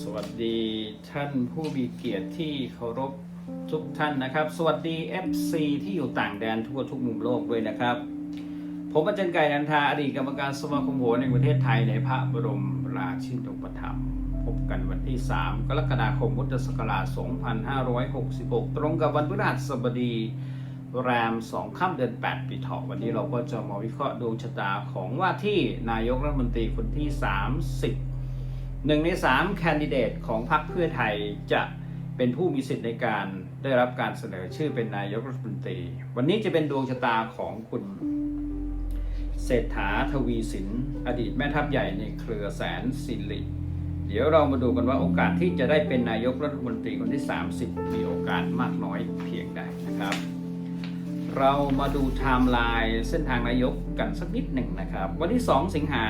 สวัสดีท่านผู้มีเกียรติที่เคารพทุกท่านนะครับ สวัสดี FC ที่อยู่ต่างแดนทั่วทุกมุมโลกด้วยนะครับ ผมอาจารย์ไก่นันทาอดีตกรรมการสมาคมโหรในประเทศไทยในพระบรมราชินีปถัมภ์พบกันวันที่ 3 กรกฎาคมพุทธศักราช 2566 ตรงกับวันพฤหัสบดีแรม 2 ค่ำเดือน 8 ปีเถาะวันนี้เราก็จะมาวิเคราะห์ดวงชะตาของว่าที่นายกรัฐมนตรีคนที่ 30 หนึ่งในสามแคนดิเดตของพรรคเพื่อไทยจะเป็นผู้มีสิทธิ์ในการได้รับการเสนอชื่อเป็นนายกรัฐมนตรี วันนี้จะเป็นดวงชะตาของคุณเศรษฐาทวีสิน อดีตแม่ทัพใหญ่ในเครือแสนสิริเดี๋ยวเรามาดูกันว่าโอกาสที่จะได้เป็นนายกรัฐมนตรีคนที่ 30 มีโอกาสมากน้อยเพียงใดนะครับ เรามาดูไทม์ไลน์เส้นทางนายกกันสักนิดหนึ่งนะครับ วันที่ 2 สิงหา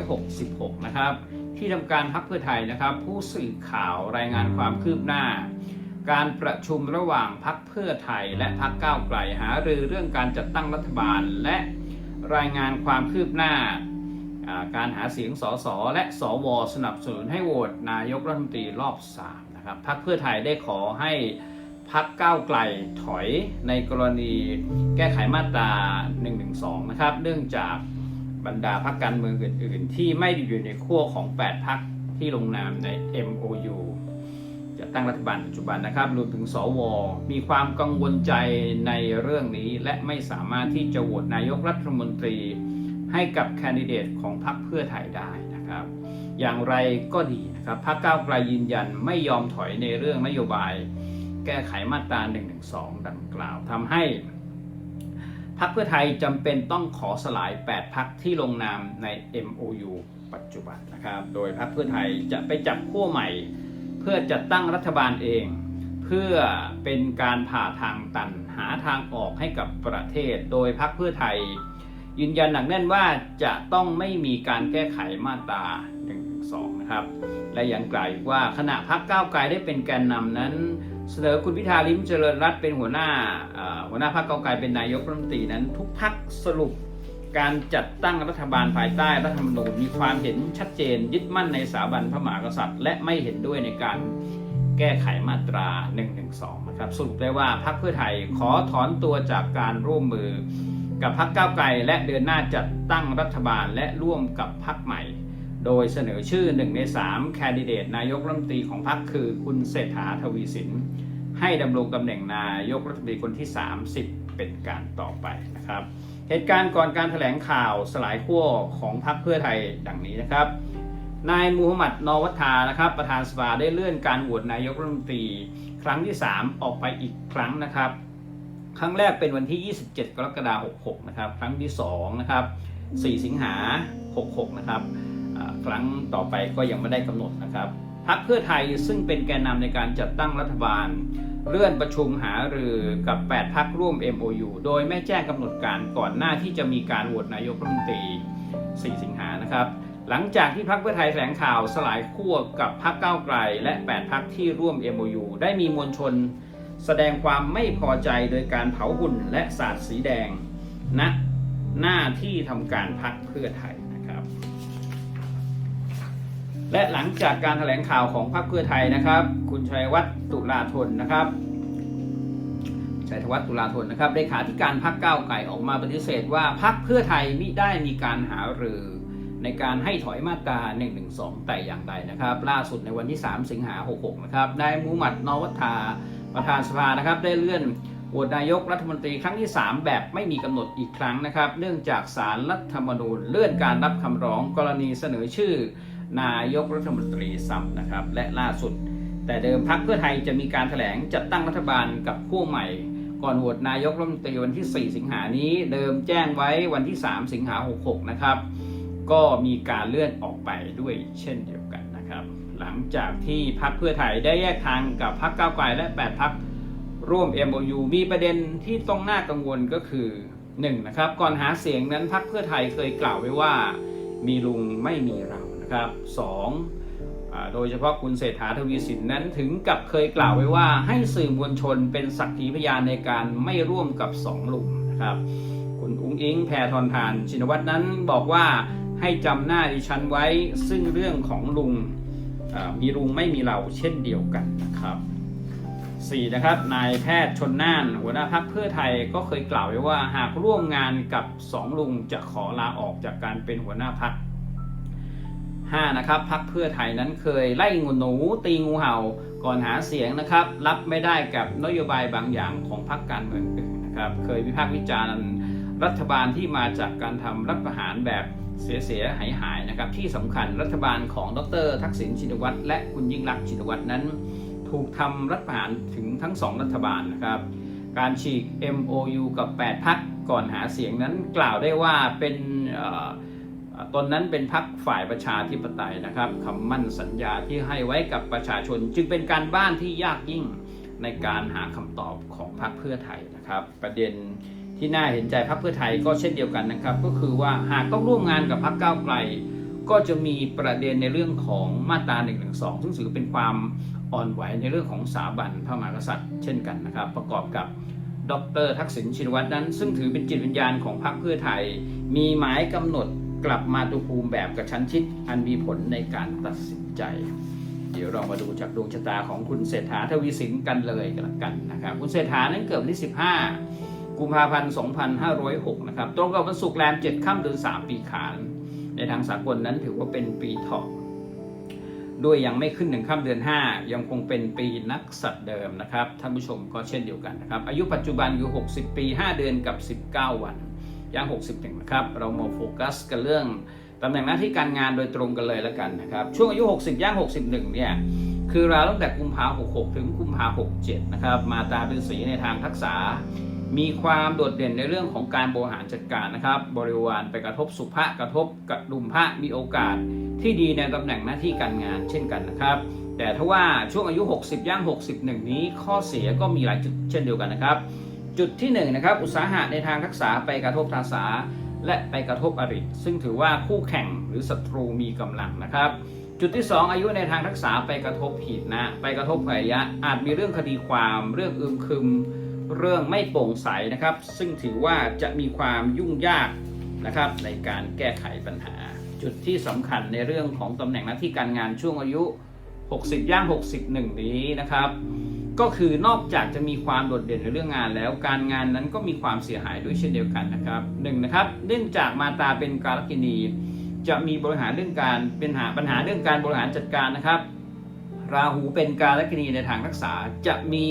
2566 นะครับ ที่ทำการพักเพื่อไทยนะครับ ผู้สื่อข่าวรายงานความคืบหน้า การประชุมระหว่างพักเพื่อไทยและพักก้าวไกลหารือเรื่องการจัดตั้งรัฐบาล และรายงานความคืบหน้า การหาเสียงสสและสวสนับสนุนให้โหวตนายกรัฐมนตรีรอบ3นะครับพักเพื่อไทยได้ขอให้พักก้าวไกลถอยในกรณีแก้ไขมาตรา112นะครับเนื่องจาก บรรดาพักการเมืองอื่น ๆ ที่ไม่อยู่ในขั้วของ 8พักที่ลงนามใน MOU จะตั้งรัฐบาลปัจจุบันนะครับรวมถึงสว มีความกังวลใจในเรื่องนี้ และไม่สามารถที่จะโหวตนายกรัฐมนตรี ให้กับแคนดิเดตของพรรคเพื่อไทยได้นะครับ อย่างไรก็ดีนะครับพรรคก้าวไกลยืนยันไม่ยอมถอยในเรื่องนโยบาย แก้ไขมาตรา112ดังกล่าวทำให้ รรคเพื่อไทยจำเป็นต้องขอสลาย 8 พักที่ลงนามใน MOU ปัจจุบันนะครับ โดยพรรคเพื่อไทยจะไปจับขั้วใหม่ เพื่อจัดตั้งรัฐบาลเอง เพื่อเป็นการผ่าทางตันหาทางออกให้กับประเทศ โดยพรรคเพื่อไทย ยืนยันหนักแน่นว่าจะต้องไม่มีการแก้ไขมาตรา112นะครับ และยังกล่าวอีกว่าขณะพักก้าวไกลได้เป็นแกนนำนั้น เสนอคุณพิธาลิมเจริญรัตน์เป็นหัวหน้าหัวหน้าพรรคเก้าไกลเป็นนายกรัฐมนตรีนั้น ทุกพักสรุปการจัดตั้งรัฐบาลภายใต้รัฐธรรมนูญมีความเห็นชัดเจน ยึดมั่นในสถาบันพระมหากษัตริย์ และไม่เห็นด้วยในการแก้ไขมาตรา 112 นะครับ สรุปได้ว่าพรรคเพื่อไทยขอถอนตัวจากการร่วมมือ กับพรรคก้าวไกล และเดินหน้าจัดตั้งรัฐบาลและร่วมกับพรรคใหม่ โดยเสนอชื่อหนึ่งใน3แคนดิเดตนายกรัฐมนตรีของพรรคคือคุณเศรษฐาทวีสิน ให้ดำรงตำแหน่งนายกรัฐมนตรีคนที่ 30 เป็นการต่อไปนะครับ เหตุการณ์ก่อนการถแถลงข่าวสลายขั้วของพรรคเพื่อไทยดังนี้นะครับ นายมูฮัมหมัดนอวัฒานะครับ ประธานสภาได้เลื่อนการโหวตนายกรัฐมนตรี ครั้งที่ 3 ออกไปอีกครั้งนะครับ ครั้งแรกเป็นวันที่ 27 กรกฎาคม66 นะครับ ครั้งที่2นะครับ 4 สิงหา66 นะครับ ครั้งต่อไปก็ยังไม่ได้กำหนดนะครับพรรคเพื่อไทยซึ่งเป็นแกนนำในการจัดตั้งรัฐบาล เลื่อนประชุมหารือกับ 8 พักร่วม MOU โดยไม่แจ้งกำหนดการก่อนหน้าที่จะมีการโหวตนายกรัฐมนตรี 4 สิงหานะครับ หลังจากที่พรรคเพื่อไทยแถลงข่าวสลายขั้วกับพรรคก้าวไกล และ 8 พักที่ร่วม MOU ได้มีมวลชน แสดงความไม่พอใจโดยการเผาหุ่นและสาดสีแดงณหน้าที่ทำการพักเพื่อไทย และหลังจากการแถลงข่าวของพรรคเพื่อไทยนะครับ คุณชัยวัฒน์ตุลาธนนะครับชัยธวัฒน์ตุลาธนนะครับเลขาธิการพรรคก้าวไก่ออกมาปฏิเสธว่าพรรคเพื่อไทยมิได้มีการหารือในการให้ถอยมาตรา112แต่อย่างใดนะครับ ล่าสุดในวันที่ 3 สิงหา 66 นะครับนายมูฮัมหมัดนวัฒาประธานสภานะครับ ได้เลื่อนโหวตนายกรัฐมนตรีครั้งที่ 3 แบบไม่มีกำหนดอีกครั้งนะครับ เนื่องจากสารรัฐธรรมนูญเลื่อนการรับคำร้องกรณีเสนอชื่อ นายกรัฐมนตรีซ้ำนะครับและล่าสุด แต่เดิมพักเพื่อไทยจะมีการแถลงจัดตั้งรัฐบาลกับขั้วใหม่ ก่อนโหวตนายกรัฐมนตรีวันที่ 4 สิงหานี้ เดิมแจ้งไว้วันที่ 3 สิงหา66 นะครับ ก็มีการเลื่อนออกไปด้วยเช่นเดียวกันนะครับ หลังจากที่พักเพื่อไทยได้แยกทางกับพักก้าวไกลและ 8 พักร่วม MOU มีประเด็นที่ต้องน่ากังวลก็คือ1นะครับก่อนหาเสียงนั้นพักเพื่อไทยเคยกล่าวไว้ว่า มีลุงไม่มีเรา นะครับสองโดยเฉพาะคุณเศรษฐาทวีสินนั้นถึงกับเคยกล่าวไว้ว่าให้สื่อมวลชนเป็นสักขีพยานในการไม่ร่วมกับสองลุงนะครับคุณอุ้งอิงแพทองทานชินวัตรนั้นบอกว่าให้จำหน้าดิฉันไว้ซึ่งเรื่องของลุงมีลุงไม่มีเราเช่นเดียวกันนะครับสี่นะครับนายแพทย์ชนน่าน หัวหน้าพักเพื่อไทยก็เคยกล่าวไว้ว่าหากร่วมงานกับสองลุงจะขอลาออกจากการเป็นหัวหน้าพัก 5นะครับพักเพื่อไทยนั้นเคยไล่งูหนู ตีงูเห่าก่อนหาเสียงนะครับ รับไม่ได้กับนโยบายบางอย่างของพรรคการเมืองอื่นนะครับ เคยวิพากษ์วิจารณ์รัฐบาลที่มาจากการทำรัฐประหารแบบเสียหายหายนะครับ ที่สำคัญรัฐบาลของดร ทักษิณชินวัตรและคุณยิ่งรักชินวัตรนั้น ถูกทำรัฐประหารถึงทั้งสองรัฐบาลนะครับ การฉีก MOU กับ 8พักก่อนหาเสียงนั้นกล่าวได้ว่าเป็นเอ่อ ตนนั้นเป็นพักฝ่ายประชาธิปไตยนะครับคำมั่นสัญญาที่ให้ไว้กับประชาชน จึงเป็นการบ้านที่ยากยิ่งในการหาคำตอบของพรรคเพื่อไทยนะครับ ประเด็นที่น่าเห็นใจพรรคเพื่อไทยก็เช่นเดียวกันนะครับ ก็คือว่าหากต้องร่วมงานกับพรรคก้าวไกล ก็จะมีประเด็นในเรื่องของมาตรา1นึซึ่งถือเป็นความอ่อนไหวในเรื่องของสถาบันพระมหากษัตริย์ เช่นกันนะครับ ประกอบกับดรทักษิณชินวัตรนั้น ซึ่งถือเป็นจิตวิญญาณของพรรคเพื่อไทย มีหมายกำหนด กลับมาตุภูมิแบบกระชั้นชิด อันมีผลในการตัดสินใจ เดี๋ยวเรามาดูจากดวงชะตาของคุณเศรษฐาทวีสินกันเลยกันละกันนะครับ คุณเศรษฐานั้นเกิดวันที่ 15 กุมภาพันธ์ 2506 นะครับ ตรงกับวันศุกร์แรม 7 ค่ำเดือน 3 ปีขาน ในทางสากลนั้นถือว่าเป็นปีเถาะด้วยยังไม่ขึ้นหนึ่งค่ำเดือน 5 ยังคงเป็นปีนักสัตว์เดิมนะครับ ท่านผู้ชมก็เช่นเดียวกันนะครับ อายุปัจจุบันอยู่ 60 ปี 5 เดือนกับ 19 วัน ย่าง 61 นะครับ เรามาโฟกัสกันเรื่องตำแหน่งหน้าที่การงานโดยตรงกันเลยแล้วกันนะครับ ช่วงอายุ 60 ย่าง 61 เนี่ย คือราวตั้งแต่กุมภา66 ถึงกุมภา67 นะครับ มาตาเป็นสีในทางทักษะ มีความโดดเด่นในเรื่องของการบริหารจัดการนะครับ บริวารไปกระทบสุภะกระทบกระดุมพระมีโอกาสที่ดีในตำแหน่งหน้าที่การงานเช่นกันนะครับแต่ถ้าว่าช่วงอายุ 60 ย่าง 61 นี้ข้อเสียก็มีหลายจุดเช่นเดียวกันนะครับ จุดที่1นงนะครับอุตสาหะในทางทักษะไปกระทบทางสาและไปกระทบอริซึ่งถือว่าคู่แข่งหรือศัตรูมีกำลังนะครับ จุดที่ 2 อายุในทางทักษะไปกระทบผิดนะไปกระทบพยะอาจมีเรื่องคดีความ เรื่องอึมครึม เรื่องไม่โปร่งใสนะครับ ซึ่งถือว่าจะมีความยุ่งยากนะครับในการแก้ไขปัญหา จุดที่สำคัญในเรื่องของตำแหน่งหน้าที่การงานช่วงอายุ 60 ย่าง 61 นี้นะครับ ก็คือนอกจากจะมีความโดดเด่นในเรื่องงานแล้วการงานนั้นก็มีความเสียหายด้วยเช่นเดียวกันนะครับหนึ่งนะครับเนื่องจากมาตาเป็นการกินีจะมีบริหารเรื่องการเป็นหาปัญหาเรื่องการบริหารจัดการนะครับ ราหูเป็นการกินีในทางรักษาจะมี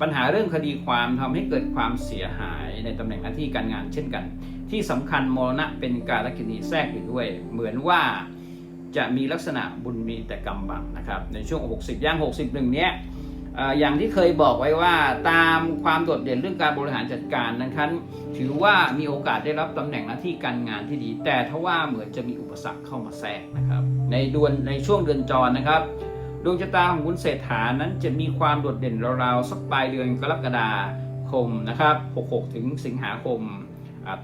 ปัญหาเรื่องคดีความทำให้เกิดความเสียหายในตำแหน่งหน้าที่การงานเช่นกัน ที่สำคัญมรณะเป็นการกินีแทรกอยู่ด้วย เหมือนว่าจะมีลักษณะบุญมีแต่กรรมบังนะครับในช่วง 60ย่าง61เนี้ย อย่างที่เคยบอกไว้ว่าตามความโดดเด่นเรื่องการบริหารจัดการนั้นถือว่ามีโอกาสได้รับตำแหน่งหน้าที่การงานที่ดี แต่ทว่าเหมือนจะมีอุปสรรคเข้ามาแทรกนะครับ ในดวนในช่วงเดือนจรนะครับดวงชะตาของคุณเศรษฐานั้นจะมีความโดดเด่นราวๆสักปลายเดือนกรกฎาคมนะครับ 66 ถึงสิงหาคม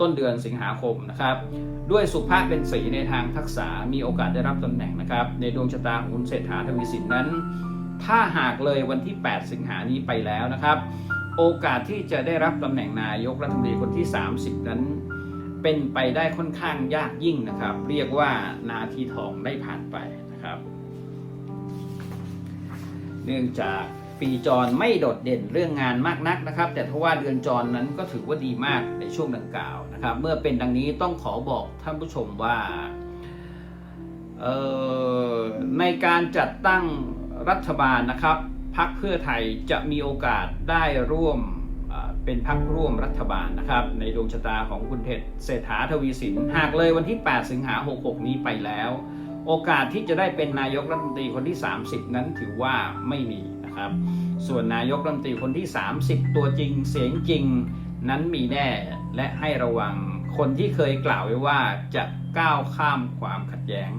ต้นเดือนสิงหาคมนะครับ ด้วยสุภาพเป็นสีในทางทักษะมีโอกาสได้รับตำแหน่งนะครับ ในดวงชะตาของคุณเศรษฐาทวีสินนั้น ถ้าหากเลยวันที่ 8 สิงหานี้ไปแล้วนะครับ โอกาสที่จะได้รับตำแหน่งนายกรัฐมนตรีคนที่ 30 นั้น เป็นไปได้ค่อนข้างยากยิ่งนะครับ เรียกว่านาทีทองได้ผ่านไปนะครับ เนื่องจากปีจรไม่โดดเด่นเรื่องงานมากนักนะครับ แต่ทว่าเดือนจรนั้นก็ถือว่าดีมากในช่วงดังกล่าวนะครับ เมื่อเป็นดังนี้ต้องขอบอกท่านผู้ชมว่าในการจัดตั้ง รัฐบาลนะครับพักเพื่อไทยจะมีโอกาสได้ร่วมเป็นพักร่วมรัฐบาลนะครับ ในดวงชะตาของคุณเทศเศรษฐาทวีสิน หากเลยวันที่ 8 สิงหา 66 นี้ไปแล้ว โอกาสที่จะได้เป็นนายกรัฐมนตรีคนที่ 30 นั้นถือว่าไม่มีนะครับ ส่วนนายกรัฐมนตรีคนที่ 30 ตัวจริงเสียงจริงนั้นมีแน่และให้ระวังคนที่เคยกล่าวไว้ว่าจะก้าวข้ามความขัดแย้ง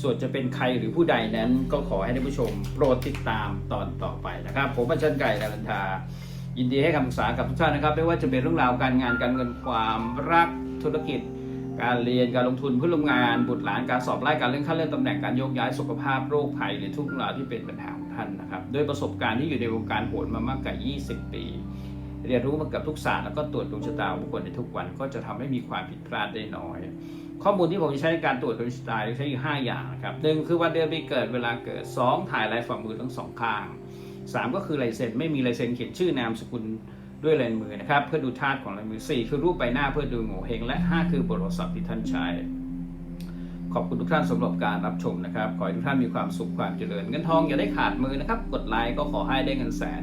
ส่วนจะเป็นใครหรือผู้ใดนั้นก็ขอให้ท่านผู้ชมโปรดติดตามตอนต่อไปนะครับ ผมอาจารย์ไก่ดารันทายินดีให้คำปรึกษากับทุกท่านนะครับ ไม่ว่าจะเป็นเรื่องราวการงานการเงินความรักธุรกิจ การเรียนการลงทุนเพื่อร่วมงาน บุตรหลานการสอบไล่การเลื่อนขั้นเลื่อนตำแหน่งการโยกย้ายสุขภาพโรคภัยหรือทุกเรื่องราวที่เป็นปัญหาของท่านนะครับด้วยประสบการณ์ที่อยู่ในวงการโหนมามากกว่า 20 ปี เรียนรู้มากับทุกศาสตร์แล้วก็ตรวจดวงชะตาบุคคลในทุกวันก็จะทำให้มีความผิดพลาดได้น้อย ข้อมูลที่ผมใช้ในการตรวจดวงชะตาใช้อยู่5อย่างนะครับหนึ่งคือวันเดือนปีเกิดเวลาเกิด 2 ถ่ายลายฝ่ามือทั้งสองข้าง 3 ก็คือลายเซ็นไม่มีลายเซ็นเขียนชื่อนามสกุลด้วยลายมือนะครับเพื่อดูธาตุของลายมือ 4 คือรูปใบหน้าเพื่อดูโง่เฮงและ 5 คือบทศัพท์ที่ท่านใช้ขอบคุณทุกท่านสำหรับการรับชมนะครับ ขอให้ทุกท่านมีความสุขความเจริญ เงินทองอย่าได้ขาดมือนะครับ กดไลค์ก็ขอให้ได้เงินแสน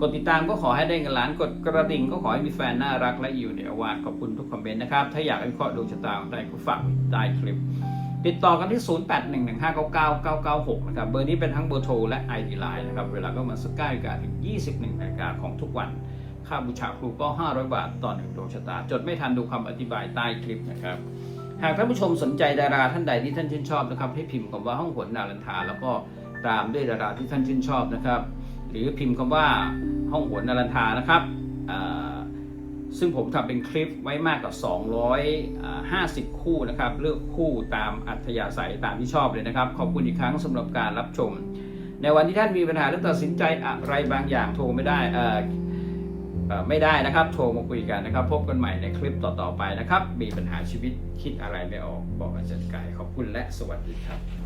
กดติดตามก็ขอให้ได้เงินล้านกดกระดิ่งก็ขอให้มีแฟนน่ารักและอยู่ในอาวาสขอบคุณทุกคอมเมนต์นะครับ ถ้าอยากวิเคราะห์ดวงชะตาของใครก็ฝากใต้คลิป ติดต่อกันที่ 0811599996 นะครับ เบอร์นี้เป็นทั้งเบอร์โทรและ ID Line นะครับ เวลาก็มาสักใกล้กันถึง 21นาฬิกาของทุกวัน ค่าบูชาครูก็ 500 บาทต่อหนึ่งดวงชะตา จดไม่ทันดูคำอธิบายใต้คลิปนะครับ หากท่านผู้ชมสนใจดาราท่านใดที่ท่านชื่นชอบนะครับ ให้พิมพ์คำว่าห้องหวนนารันทาแล้วก็ตามด้วยดาราที่ท่านชื่นชอบนะครับ หรือพิมพ์คำว่าห้องหวนนารันทานะครับซึ่งผมทำเป็นคลิปไว้มากกว่า 250 คู่นะครับ เลือกคู่ตามอัธยาศัยตามที่ชอบเลยนะครับ ขอบคุณอีกครั้งสำหรับการรับชม ในวันที่ท่านมีปัญหาหรือตัดสินใจอะไรบางอย่างโทรไม่ได้เไม่ได้นะครับ โทรมาคุยกันนะครับ พบกันใหม่ในคลิปต่อๆไปนะครับ มีปัญหาชีวิตคิดอะไรไม่ออกบอกอาจารย์กายขอบคุณและสวัสดีครับ